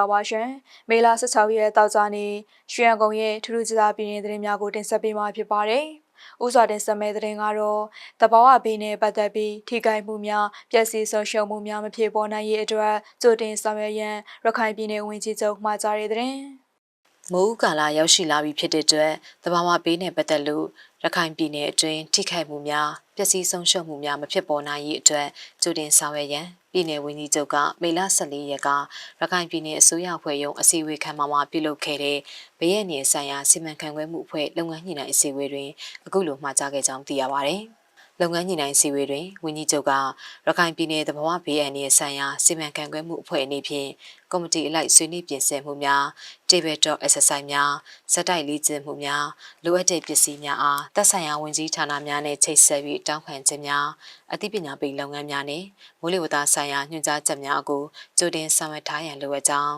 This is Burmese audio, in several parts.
္ဂလာပါရှင်မေလ16ရက်တောက်ကြနေ့ရွှေရန်ကုန်ရဲ့ထူးထူးခြားခြားပြည်နယ်သတင်းများကိုတင်ဆက်ပေးမှာဖြစ်ပါတယ်။ဥစွာတင်ဆက်မဲ့သတင်းကတော့တဘာဝဘေးနဲ့ပတ်သက်ပြီးထိခိုက်မှုများပျက်စီးဆုံးရှုံးမှုများမဖြစ်ပေါ်နိုင်ရေးအတွက်ကြိုတင်ဆောင်ရွက်ရန်ရခိုင်ပြည်နယ်ဝန်ကြီးချုပ်မှာကြားတဲ့သတင်း။ မိုးကာလာရောက်ရှိလာပြီဖြစ်တဲ့အတွက်တဘာဝဘေးနဲ့ပတ်သက်လို့ရခိုင်ပြည်နယ်အတွင်းထိခိုက်မှုများပျက်စီးဆုံးရှုံးမှုများမဖြစ်ပေါ်နိုင်ရေးအတွက်ကြိုတင်ဆောင်ရွက်ရန်ပြည်내ဝန်ကြီးချုပ်ကမေလ14ရက်ကရခိုင်ပြည်နယ်အစိုးရအဖွဲ့ရုံးအစည်းအဝေးခန်းမမှာပြုလုပ်ခဲ့တဲ့ဗရဲနယ်ဆိုင်ရာစီမံခန့်ခွဲမှုအဖွဲ့လုပ်ငန်းညှိနှိုင်းအစည်းအဝေးတွင်အခုလိုမှာကြားခဲ့ကြောင်းသိရပါဗျ။ လုပ်ငန်းညှိနှိုင်းအစည်းအဝေးတွင်ဝန်ကြီးချုပ်ကရခိုင်ပြည်နယ်သဘာဝဘေးအန္တရာယ်ဆိုင်ရာစီမံခန့်ခွဲမှုအဖွဲ့အနေဖြင့်ကော်မတီအလိုက်ဆွေးနွေးပြင်ဆင်မှုများ table talk exercise များစက်တိုက်လေ့ကျင့်မှုများလိုအပ်တဲ့ပစ္စည်းများအားသက်ဆိုင်ရာဝန်ကြီးဌာနများနဲ့ချိတ်ဆက်ပြီးတောင်းခံခြင်းများအသိပညာပေးလုပ်ငန်းများနဲ့မိုးလေဝသဆိုင်ရာညွှန်ကြားချက်များကိုကြိုတင်ဆောင်ရွက်ထားရန်လိုအပ်ကြောင်း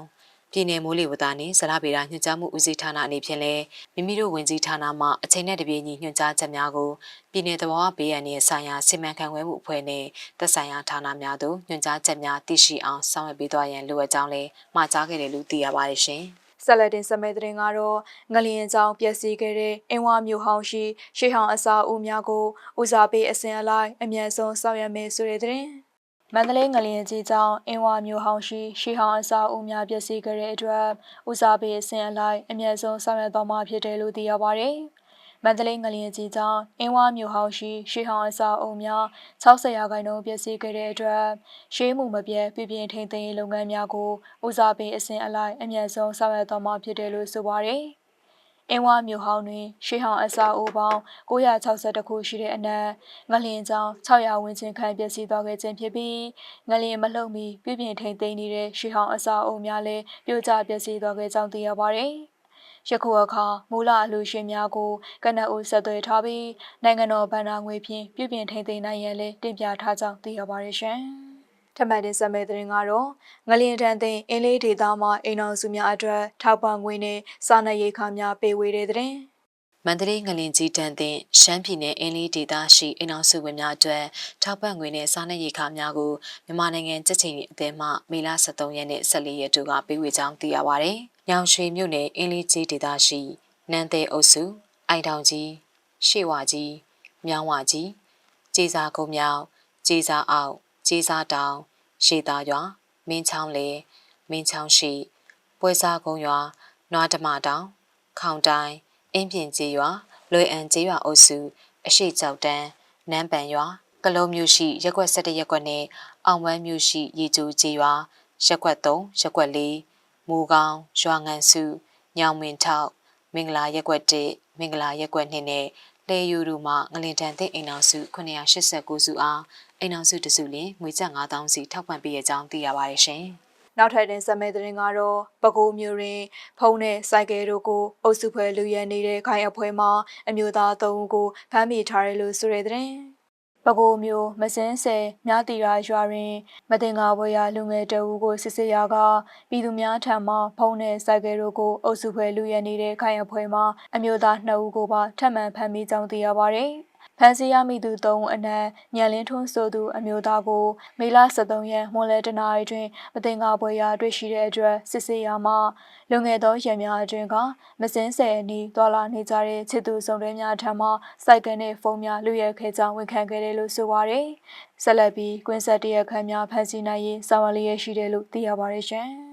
ပြည်내မိုးလေဝသနှင့်ဇလဗေဒညွှန်ကြားမှုဦးစီးဌာနအနေဖြင့်လည်းမိမိတို့ဝင်ကြီးဌာနမှအချိန်နဲ့တပြေးညီညွှန်ကြားချက်များကိုပြည်내သဘာဝဘေးအန္တရာယ်ဆိုင်ရာစီမံခန့်ခွဲမှုအဖွဲ့နှင့်သက်ဆိုင်ရာဌာနများသို့ညွှန်ကြားချက်များသိရှိအောင်ဆောင်ရွက်ပေးသွားရန်လိုအပ်ကြောင်းလည်းမှာကြားခဲ့တယ်လို့သိရပါတယ်ရှင်။ဆက်လက်တင်ဆက်မဲ့သတင်းကတော့ငလျင်ကြောင်ပျက်စီးခဲ့တဲ့အင်းဝမြို့ဟောင်းရှိရှေးဟောင်းအစာအုပ်များကိုဦးစားပေးအစဉ်အလိုက်အမြန်ဆုံးဆောင်ရွက်မယ်ဆိုတဲ့သတင်း မန္တလေးငလျင်ကြီးကြောင့်အင်းဝမြို့ဟောင်းရှိရှေးဟောင်းအစာအုပ်များပျက်စီးခဲ့တဲ့အတွက်ဦးစားပေးအစဉ်အလိုက်အမြန်ဆုံးဆောင်ရွက်သွားမှာဖြစ်တယ်လို့သိရပါတယ်။မန္တလေးငလျင်ကြီးကြောင့်အင်းဝမြို့ဟောင်းရှိရှေးဟောင်းအစာအုပ်များ60ရာခိုင်နှုန်းပျက်စီးခဲ့တဲ့အတွက်ရှေးမှုမပြတ်ပြည်ပြင်းထိန်သိမ်းရေးလုပ်ငန်းများကိုဦးစားပေးအစဉ်အလိုက်အမြန်ဆုံးဆောင်ရွက်သွားမှာဖြစ်တယ်လို့ဆိုပါတယ်။ အင်းဝမြို့ဟောင်းတွင် ရှေးဟောင်းအစာအိုးပေါင်း 962 ခုရှိတဲ့အနက် ငလျင်ကြောင့် 600 ဝန်းကျင်ခန့် ပျက်စီးသွားခဲ့ခြင်းဖြစ်ပြီး ငလျင်မလှုပ်မီ ပြည်ပြင်းထိန်သိမ်းနေတဲ့ ရှေးဟောင်းအစာအိုးများလည်း ပြိုကျပျက်စီးသွားခဲ့ကြောင်း သိရပါတယ်။ယခုအခါ မူလအလူရှင်များကို ကနအူဆက်သွယ်ထားပြီး နိုင်ငံတော်ဗန္နာငွေဖြင့် ပြည်ပြင်းထိန်သိမ်းနိုင်ရန်လည်း တင်ပြထားကြောင်း သိရပါတယ်ရှင်။ ထမတ်တင်ဆက်မဲ့တဲ့ရင်ကတော့ငလျင်တန်တဲ့အင်းလေးဒေသမှာအိမ်အောင်စုများအတွက်ထောက်ပံ့ငွေနဲ့စားနပ်ရိက္ခာများပေးဝေတဲ့တဲ့မန္တလေးငလင်ကြီးတန်းတင်ရှမ်းပြည်နယ်အင်းလေးဒေသရှိအိမ်အောင်စုဝင်များအတွက်ထောက်ပံ့ငွေနဲ့စားနပ်ရိက္ခာများကိုမြန်မာနိုင်ငံကြက်ချိန်အသင်းမှမေလ23ရက်နေ့14ရက်တို့ကပေးဝေကြောင်းသိရပါဗျ။ညောင်ရွှေမြို့နယ်အင်းလေးကြီးဒေသရှိနန်းသေးအုပ်စုအိုင်တောင်ကြီးရှေ့ဝကြီးမြောင်းဝကြီးကြေစာကုန်းမြောင်ကြေစာအောက် ကြေစာတောင်ရှေသာရွာမင်းချောင်းလေမင်းချောင်းရှိ ပွဲစားကုန်းရွာနွားဓမတောင်ခေါင်တိုင်းအင်းပြင်ကျေးရွာလွယ်အန်ကျေးရွာအုပ်စုအရှိကြောက်တန်းနန်းပန်ရွာကလုံးမြို့ရှိရက်ွက်17ရက်ွက်နဲ့အောင်ဝမ်းမြို့ရှိရေကျိုးကျေးရွာရက်ွက်3ရက်ွက်4မူကောင်းရွာငံစုညောင်မင်ထောက်မင်္ဂလာရက်ွက်1မင်္ဂလာရက်ွက်2နဲ့ လေယူတို့မှငလင်တန်တဲ့အိမ်အောင်စု989စုအားအိမ်အောင်စုတစုလင်ငွေကျပ်9000စီထောက်ပံ့ပေးရကြောင်းသိရပါတယ်ရှင်။နောက်ထပ်တင်ဆက်မဲ့တဲ့ရင်ကတော့ပဲခူးမြို့တွင် ဖုံးနဲ့စိုက်ကယ်တို့ကိုအုပ်စုဖွဲ့လူရဲနေတဲ့ခိုင်အဖွဲ့မှအမျိုးသား၃ဦးကိုဖမ်းမိထားတယ်လို့ဆိုတဲ့တဲ့ ပဲခူးမျိုးမစင်းဆယ်မြတီရာရွာတွင် မတင်ကားပွဲရလူငယ်တအူးကိုစစ်ဆေးရာကပြည်သူများထံမှဖုံးနဲ့စိုက်ကယ်တို့ကိုအုပ်စုဖွဲ့လူရဲနေတဲ့ခိုင်အဖွဲ့မှအမျိုးသား2ဦးကိုပါထပ်မံဖမ်းမိကြောင်းသိရပါဗျ။ ဖမ်းဆီးရမိသူ၃ဦးအနက်ညံလင်းထွန်းဆိုသူအမျိုးသားကိုမေလ23ရက်မွန်လယ်တနာရီတွင်မတင်ကားပွဲရာတွေ့ရှိတဲ့အတွက်စစ်ဆေးရာမှာလူငယ်သောရံများအတွင်ကမစင်းဆယ်အနီးသွာလာနေကြတဲ့ချစ်သူစုံတွဲများထံမှစိုက်ကန်နဲ့ဖုန်းများလူရဲခဲကြောင်းဝန်ခံခဲ့တယ်လို့ဆိုပါတယ်။ဆက်လက်ပြီးကွင်းဆက်တရခန့်များဖမ်းဆီးနိုင်ရေးဆောင်ရွက်လျက်ရှိတယ်လို့သိရပါတယ်ရှင်။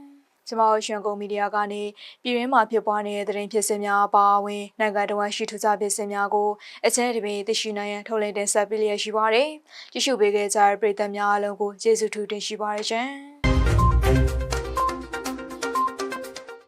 ကျမတို့ရှင်ကုန်မီဒီယာကနေပြည်ရင်းမှာဖြစ်ပွားနေတဲ့သတင်းဖြစ်စဉ်များအပါအဝင်နိုင်ငံတော်ရှိထူးခြားဖြစ်စဉ်များကိုအချင်းတပင်သိရှိနိုင်ရန်ထုတ်လင်းတင်ဆက်ပေးလျက်ရှိပါတယ်။ကြည့်ရှုပေးခဲ့ကြတဲ့ပရိသတ်များအားလုံးကိုကျေးဇူးထူးတင်ရှိပါတယ်ရှင်။